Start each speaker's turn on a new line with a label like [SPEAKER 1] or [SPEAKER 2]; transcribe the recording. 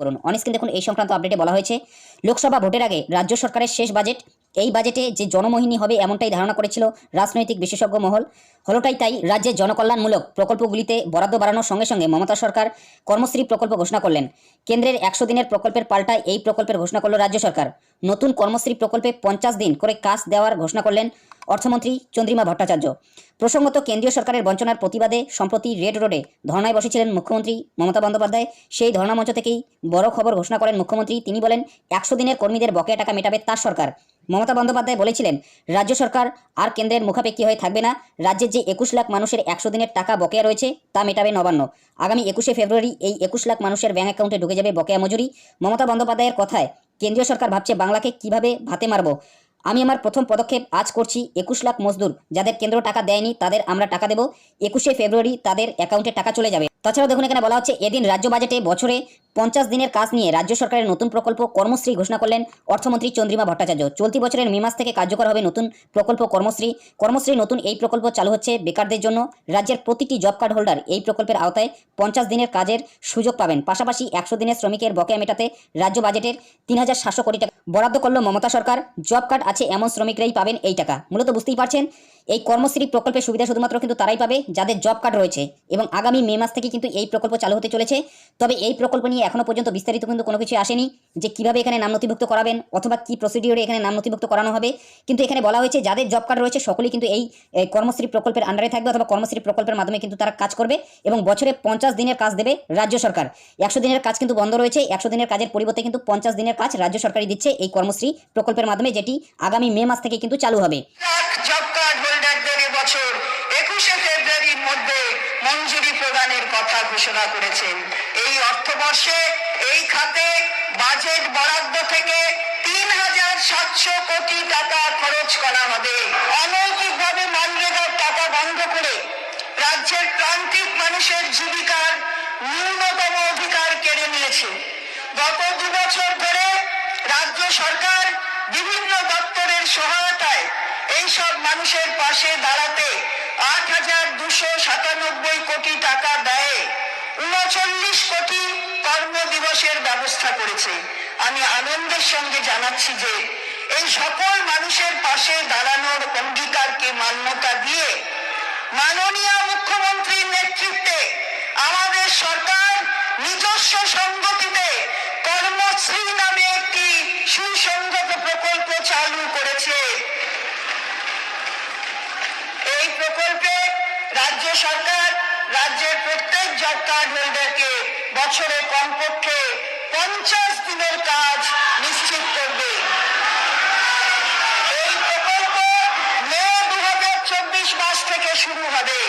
[SPEAKER 1] করুন। অনস্ক্রিন দেখুন, এই সংক্রান্ত আপডেটে বলা হয়েছে, লোকসভা ভোটের আগে রাজ্য সরকারের শেষ বাজেট এই বাজেটে যে জনমোহিনী হবে এমনটাই ধারণা করেছিল রাজনৈতিক বিশেষজ্ঞ মহল। হলোটাই তাই রাজ্যের জনকল্যাণমূলক প্রকল্পগুলিতে বরাদ্দ বাড়ানোর সঙ্গে সঙ্গে মমতা সরকার কর্মশ্রী প্রকল্প ঘোষণা করলেন। কেন্দ্রের একশো দিনের প্রকল্পের পাল্টায় এই প্রকল্পের ঘোষণা করল রাজ্য সরকার। নতুন কর্মশ্রী প্রকল্পে পঞ্চাশ দিন করে কাজ দেওয়ার ঘোষণা করলেন অর্থমন্ত্রী চন্দ্রিমা ভট্টাচার্য। প্রসঙ্গত কেন্দ্রীয় সরকারের বঞ্চনার প্রতিবাদে সম্প্রতি রেড রোডে ধর্নায় বসেছিলেন মুখ্যমন্ত্রী মমতা বন্দ্যোপাধ্যায়। সেই ধর্ণা মঞ্চ থেকেই বড় খবর ঘোষণা করেন মুখ্যমন্ত্রী। তিনি বলেন, একশো দিনের কর্মীদের বকেয়া টাকা মেটাবে তার সরকার। মমতা বন্দ্যোপাধ্যায় বলেছিলেন, রাজ্য সরকার আর কেন্দ্রের মুখাপেক্ষি হয়ে থাকবে না। রাজ্যের যে একুশ লাখ মানুষের একশো দিনের টাকা বকেয়া রয়েছে, তা মেটাবে নবান্ন। আগামী একুশে ফেব্রুয়ারি এই একুশ লাখ মানুষের ব্যাঙ্ক অ্যাকাউন্টে ঢুকে যাবে বকেয়া মজুরি। মমতা বন্দ্যোপাধ্যায়ের কথায় কেন্দ্রীয় সরকার ভাবছে, বাংলাকে কীভাবে ভাতে মারবো? আমি আমার প্রথম পদক্ষেপ আজ করছি একুশ লাখ মজদুর। যাদের কেন্দ্র টাকা দেয়নি, তাদের আমরা টাকা দেব। একুশে ফেব্রুয়ারি তাদের অ্যাকাউন্টে টাকা চলে যাবে। তাছাড়াও দেখুন এখানে বলা হচ্ছে, এদিন রাজ্য বাজেটে বছরে পঞ্চাশ দিনের কাজ নিয়ে রাজ্য সরকারের নতুন প্রকল্প কর্মশ্রী ঘোষণা করলেন অর্থমন্ত্রী চন্দ্রিমা ভট্টাচার্য। চলতি বছরের মে মাস থেকে কার্যকর হবে নতুন প্রকল্প কর্মশ্রী। কর্মশ্রী নতুন এই প্রকল্প চালু হচ্ছে বেকারদের জন্য। রাজ্যের প্রতিটি জব কার্ড হোল্ডার এই প্রকল্পের আওতায় পঞ্চাশ দিনের কাজের সুযোগ পাবেন। পাশাপাশি একশো দিনের শ্রমিকের বকেয়া মেটাতে রাজ্য বাজেটের তিন হাজার সাতশো কোটি টাকা বরাদ্দ করল মমতা সরকার। জব কার্ড আছে, এমন শ্রমিকরাই পাবেন এই টাকা। মূলত বুঝতেই পারছেন, এই কর্মশ্রী প্রকল্পের সুবিধা শুধুমাত্র কিন্তু তারাই পাবে যাদের জব কার্ড রয়েছে। এবং আগামী মে মাস থেকে কিন্তু এই প্রকল্প চালু হতে চলেছে। তবে এই প্রকল্প নিয়ে এখনও পর্যন্ত বিস্তারিত কিন্তু কোনো কিছু আসেনি যে কীভাবে এখানে নাম নথিভুক্ত করাবেন অথবা কি প্রসিডিওরে এখানে নাম নথিভুক্ত করানো হবে। কিন্তু এখানে বলা হয়েছে যাদের জব কার্ড রয়েছে সকলেই কিন্তু এই কর্মশ্রী প্রকল্পের আন্ডারে থাকবে অথবা কর্মশ্রী প্রকল্পের মাধ্যমে কিন্তু তারা কাজ করবে এবং বছরে পঞ্চাশ দিনের কাজ দেবে রাজ্য সরকার। একশো দিনের কাজ কিন্তু বন্ধ রয়েছে, একশো দিনের কাজের পরিবর্তে কিন্তু পঞ্চাশ দিনের কাজ রাজ্য সরকারই দিচ্ছে এই কর্মশ্রী প্রকল্পের মাধ্যমে যেটি আগামী মে মাস থেকে কিন্তু চালু হবে।
[SPEAKER 2] জব কার্ড এবছর একুশে ফেব্রুয়ারির মধ্যে মঞ্জুরি প্রদানের কথা ঘোষণা করেছেন। এই অর্থবর্ষে এই খাতে বাজেট বরাদ্দ থেকে তিন হাজার সাতশো কোটি টাকা খরচ করা হবে। অনৈতিকভাবে মানরেগার টাকা বন্ধ করে রাজ্যের প্রান্তিক মানুষের জীবিকার ন্যূনতম অধিকার কেড়ে নিয়েছে। গত দু বছর ধরে রাজ্য সরকার বিভিন্ন দপ্তরের সহায়তায় এইসব মানুষের পাশে দাঁড়াতে সাতানব্বই কোটি টাকা ব্যয়ে উনচল্লিশ কোটি কর্মদিবসের ব্যবস্থা করেছে। আমি আনন্দের সঙ্গে জানাচ্ছি যে, এই সকল মানুষের পাশে দাঁড়ানোর অঙ্গীকারকে মান্যতা দিয়ে মাননীয় মুখ্যমন্ত্রীর নেতৃত্বে আমাদের সরকার নিজস্ব সংগতিতে কর্মশ্রী নামে একটি সুসংগত প্রকল্প চালু করেছে। এই প্রকল্পে রাজ্য সরকার, রাজ্যের প্রত্যেক জব কার্ড হোল্ডারকে বছরে কমপক্ষে পঞ্চাশ দিনের কাজ নিশ্চিত করবে। এই প্রকল্প মে দু হাজার চব্বিশ মাস থেকে শুরু হবে।